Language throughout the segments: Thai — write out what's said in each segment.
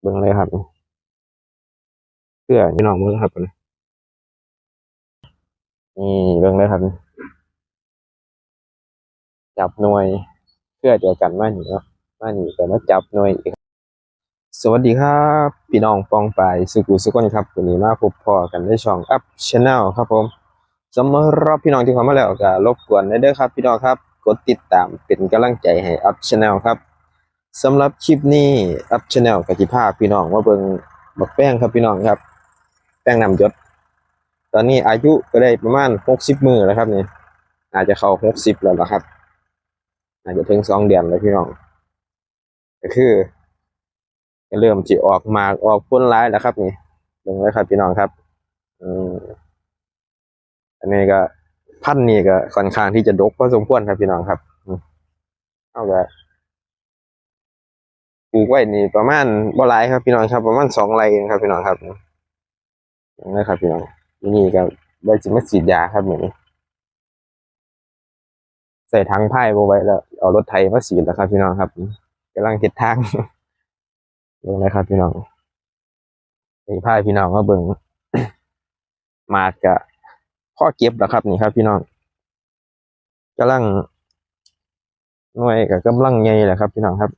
เบิ่งเลยครับเพื่อพี่น้องเบิ่งครับนี่เบิ่งเลยครับ จับหน่วยเพื่อเดียวกันมาหนีเนาะมาหนีแต่มาจับหน่วยอีกสวัสดีครับพี่น้องปองไปสุกุสุกนครับวันนี้มาพบพอกันในช่องอัพชาแนลครับผมสำหรับพี่น้องที่เข้ามาแล้วก็รบกวนเด้อครับ พี่น้องครับ กดติดตามเป็นกำลังใจให้อัพชาแนลครับ สำหรับคลิปนี้อัพชาแนลก็สิพาพี่น้องมาเบิ่งบักแป้งครับพี่น้องครับ แป้งนำยศ ตอนนี้อายุก็ได้ประมาณ60มื้อแล้วครับนี่อาจจะเข้า60แล้วนะครับ อาจจะถึงสองเดือนแล้วพี่น้อง ก็คือเริ่มจิออกหมากออกพ้นร้ายแล้วครับนี่เบิ่งเลยครับพี่น้องครับอืมอันนี้ก็พันธุ์นี่ก็ค่อนข้างที่จะดกพอสมควรครับพี่น้องครับอืมเอาก็ ปลูกไว้นี่ประมาณบ่หลายครับพี่น้องครับ ประมาณสองไร่เองครับพี่น้องครับนี่นะครับพี่น้องนี่ก็ใบจิมาฉีดยาครับนี่ใส่ถังไพ่ไว้แล้ว เอารถไถมาสีแล้วครับ พี่น้องครับกำลังเฮ็ดทางเบิ่งเลยครับ พี่น้องนี่พาพี่น้องมาเบิ่งมากกะพ่อเก็บแล้วครับ นี่ครับ พี่น้องกำลังหน่วยกับกำลังใหญ่แหละครับ พี่น้องครับ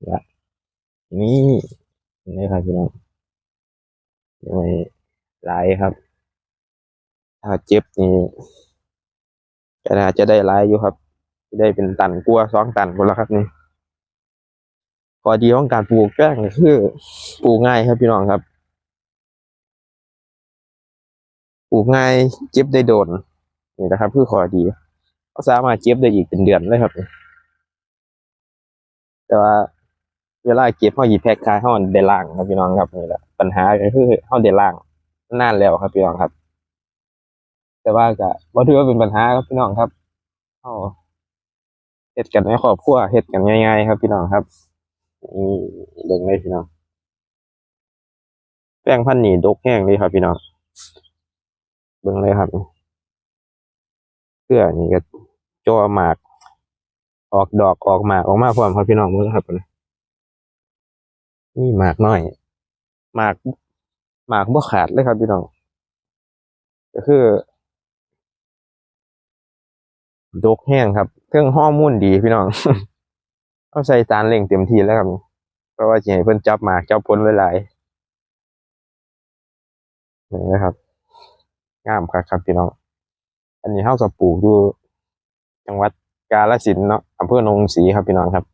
นี่นี่นี่ครับพี่น้องหน่วยหลายครับ ถ้าเจ็บนี่ก็น่าจะได้หลายอยู่ครับได้เป็นตันกลัวสองตันคนละครับนี่ข้อดีของการปลูกแป้งคือปลูกง่ายครับพี่น้องครับปลูกง่ายเก็บได้โดนนี่นะครับคือข้อดีเขาสามารถเก็บได้อีกเป็นเดือนเลยครับ แต่ว่า เวลาเก็บเขาหยิบแพ็คขายเขาได้ล่างครับพี่น้องครับนี่แหละปัญหาก็คือเขาได้ล่างนานแล้วครับพี่น้องครับ แต่ว่าก็บ่ถือว่าเป็นปัญหาครับพี่น้องครับเอาเฮ็ดกันในครอบครัวเฮ็ดกันง่ายๆครับพี่น้องครับนี่เบิ่งเลยพี่น้องแป้งพันธุ์นี่ดกแห้งเลยครับพี่น้องเบิ่งเลยครับเพื่อนี่ก็จอหมาก ออกดอกออกหมากออกมาพร้อมครับพี่น้องเบิ่งครับนี่ นี่หมากน้อย หมากหมากบ่ขาดเลยครับพี่น้องก็คือดกแห้งครับเครื่องฮอร์โมนดีพี่น้องเอาใส่จานเล่งเต็มที่แล้วครับเพราะว่าจะให้เพิ่นจับหมากจับผลหลายนี่นะครับงามครับครับพี่น้อง อันนี้เฮากับปลูกอยู่จังหวัดกาฬสินธุ์เนาะอำเภอนนศรีครับพี่น้องครับ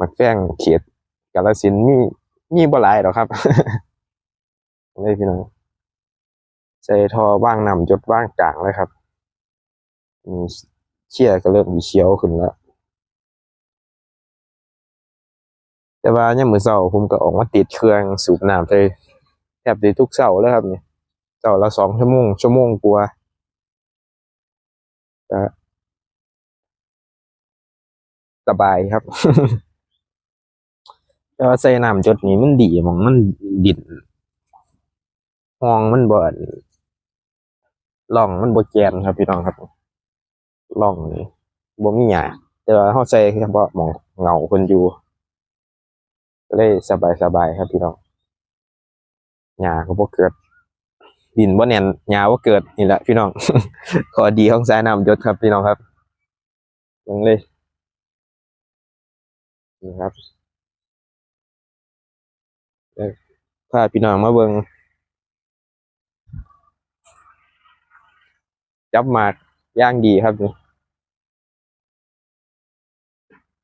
มักแป้งเขตกาฬสินมีมีบ่หลายหรอกครับนี่พี่น้องใส่ท่อว่างนำจดว่างกลางเลยครับเชี่ยก็เริ่มมีเขียวขึ้นแล้ว แต่ว่าเนี่ยมือเสาผมก็ออกมาติดเครื่องสูบน้ำไปแทบจะทุกเสาแล้วครับเนี่ยเสาละสองชั่วโมงชั่วโมงกว่าสบายครับ แต่ว่าใส่น้ำจดนี้มันดีมองมันดินห้องมันบ่อนร่องมันบ่แกนครับพี่น้องครับร่องนี่บ่มีหญ้าแต่ว่าเฮาใส่เฉพาะมองเหงาคนอยู่ก็เลยสบายสบายครับพี่น้องหญ้าก็บ่เกิด ดินบ่แน่นหญ้าบ่เกิดนี่แหละพี่น้อง ขอดีของสายน้ำหยศครับพี่น้องครับยังเลยนี่ครับ พาพี่น้องมาเบิงจับหมากย่างดีครับนี่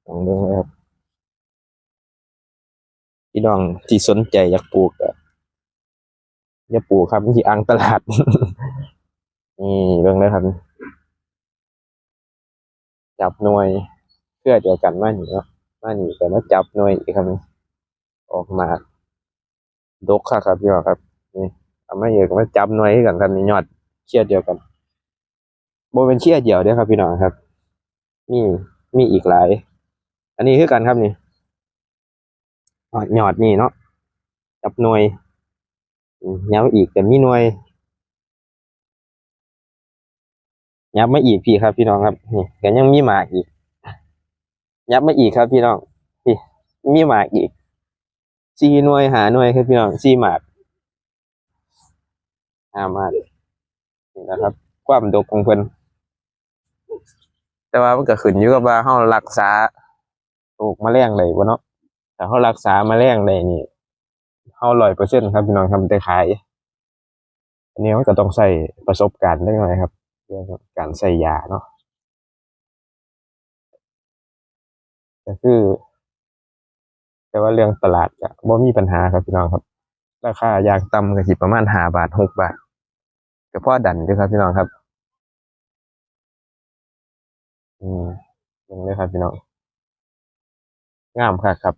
ลองเบิ่งครับ พี่น้องที่สนใจอยากปลูกก็อย่าปลูกครับที่อ่างตลาด นี่เบิ่งเลยครับ จับหน่วยเพื่อเดียวกันมาหนีเนาะมาหนีแต่มาจับหน่วยอีกครับออกมา ดกค่ะครับพี่น้องครับนี่เอามาเยอะก็มาจับหน่วยให้กันครับนี่ยอดเชี่ยเดียวกันโบเป็นเชี่ยเดียวเด้อครับพี่น้องครับ มีมีอีกหลาย อันนี้คือกันครับนี่หยอดนี่เนาะจับหน่วยอืมยับอีกแต่มีหน่วยยับมาอีกพี่ครับ พี่น้องครับนี่ก็ยังมีหมากอีก ยับมาอีกครับ พี่น้องพี่มีหมากอีก สี่หน่วยหาหน่วยครับพี่น้องสี่หมากหาหมากนี่นะครับ ความดกของเพิ่นแต่ว่ามันก็ขึ้นอยู่กับว่าเฮารักษาโรคแมลงได้บ่เนาะถ้าเฮารักษาแมลงได้นี่เฮา100%ครับพี่น้องทำได้ขาย อันนี้มันก็ต้องใส่ประสบการณ์ได้หน่อยครับเรื่องการใส่ยาเนาะก็คือ แต่ว่าเรื่องตลาดก็บ่มีปัญหาครับพี่น้องครับ ราคายางต่ำก็สิประมาณห้าบาทหกบาทก็พอดันอยู่ครับพี่น้องครับ อืมเบิ่งเลยครับพี่น้องงามคักครับ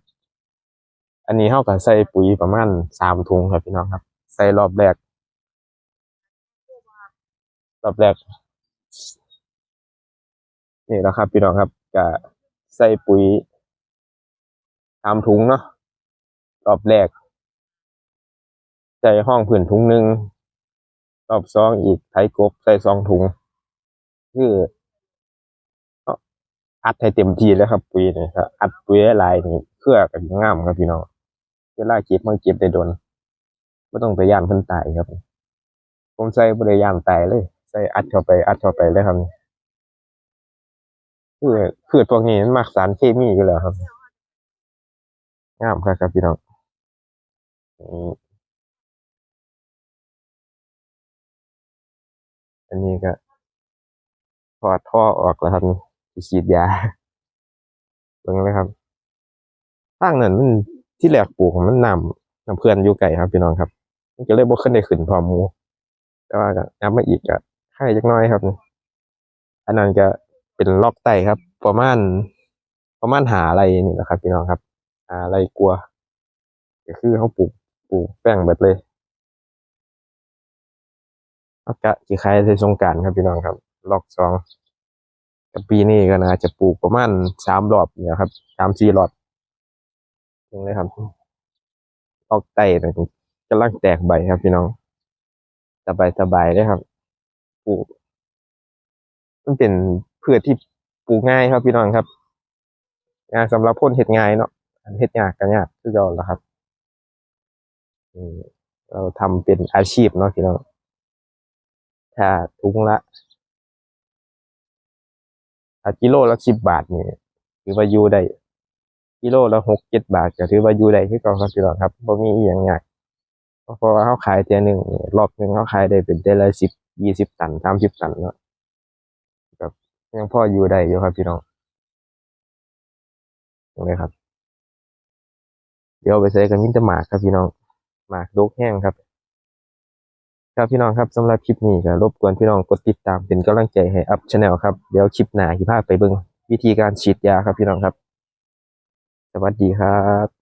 อันนี้เฮาก็ใส่ปุ๋ยประมาณสามถุงครับพี่น้องครับ ใส่รอบแรก รอบแรก นี่แหละครับ พี่น้องครับก็ใส่ปุ๋ย สามถุงเนาะรอบแรกใส่ห้องผืนถุงหนึ่งรอบสองอีกไถกบใส่สองถุง คืออัดให้เต็มที่แล้วครับปุ๋ยนี่ครับอัดปุ๋ยลายนี่เครือกันง่ามครับพี่น้องเวลาเก็บมันเก็บได้โดนไม่ต้องไปย่านพิ่นตายครับ ผมใส่บ่ได้ย่านตายเลย ใส่อัดเข้าไป อัดเข้าไปเลยครับคือพืชพวกนี้มันมักสารเคมีอยู่แล้วครับ งามครับครับพี่น้องอืมอันนี้ก็ถอดท่อออกแล้วครับนี่สิฉีดยาเบิ่งเลยครับทางนั้นมันที่แรกปลูกมันน้ำน้ำเพื่อนอยู่ไกลครับพี่น้องครับมันก็เลยบ่ขึ้นได้ขึ้นพร้อมหมู่แต่ว่าก็นับมาอีกก็ให้จักหน้อยครับนี่อันนั้นก็เป็นล็อกไต้ครับ ประมาณประมาณหาอะไรนี่แหละครับ พี่น้องครับ หาอะไรกลัว ก็คือเขาปลูกปลูกแป้งเบิดเลยเอากะสิขายในสงการครับพี่น้องครับล็อกสองกับปีนี้ก็น่าจะปลูกประมาณสามรอบเนี่ยครับสามสี่รอบตรงนี้ครับลอกไตเนี่ยกำลังแตกใบครับพี่น้องสบายสบายเลยครับปลูกมันเป็นพืชที่ปลูกง่ายครับพี่น้องครับงายสำหรับคนเฮ็ดง่ายเนาะ อันเฮ็ดยากก็ยากคือเก่าแล้วครับเราทำเป็นอาชีพเนาะพี่น้องถ้าถุงละถ้ากิโลละสิบบาทนี่ถือว่าอยู่ได้กิโลละหกเจ็ดบาทก็ถือว่าอยู่ได้คือเก่าครับพี่น้องครับบ่มีอีหยังยากเพราะว่าเขาขายเทื่อหนึงรอบหนึงเขาขายได้เป็นได้ละสิบยี่สิบตันสามสิบตันเนาะแบบยังพออยู่ได้อยู่ครับพี่น้องตรงนี้ครับ เดี๋ยวไปใส่กับมินตหมากครับพี่น้องหมากดกแห้งครับ ครับพี่น้องครับสำหรับคลิปนี้ก็รบกวนพี่น้องกดติดตามเป็นกำลังใจให้อัพชาแนลครับเดี๋ยวคลิปหน้าที่พาไปเบิ้งวิธีการฉีดยาครับพี่น้องครับ สวัสดีครับ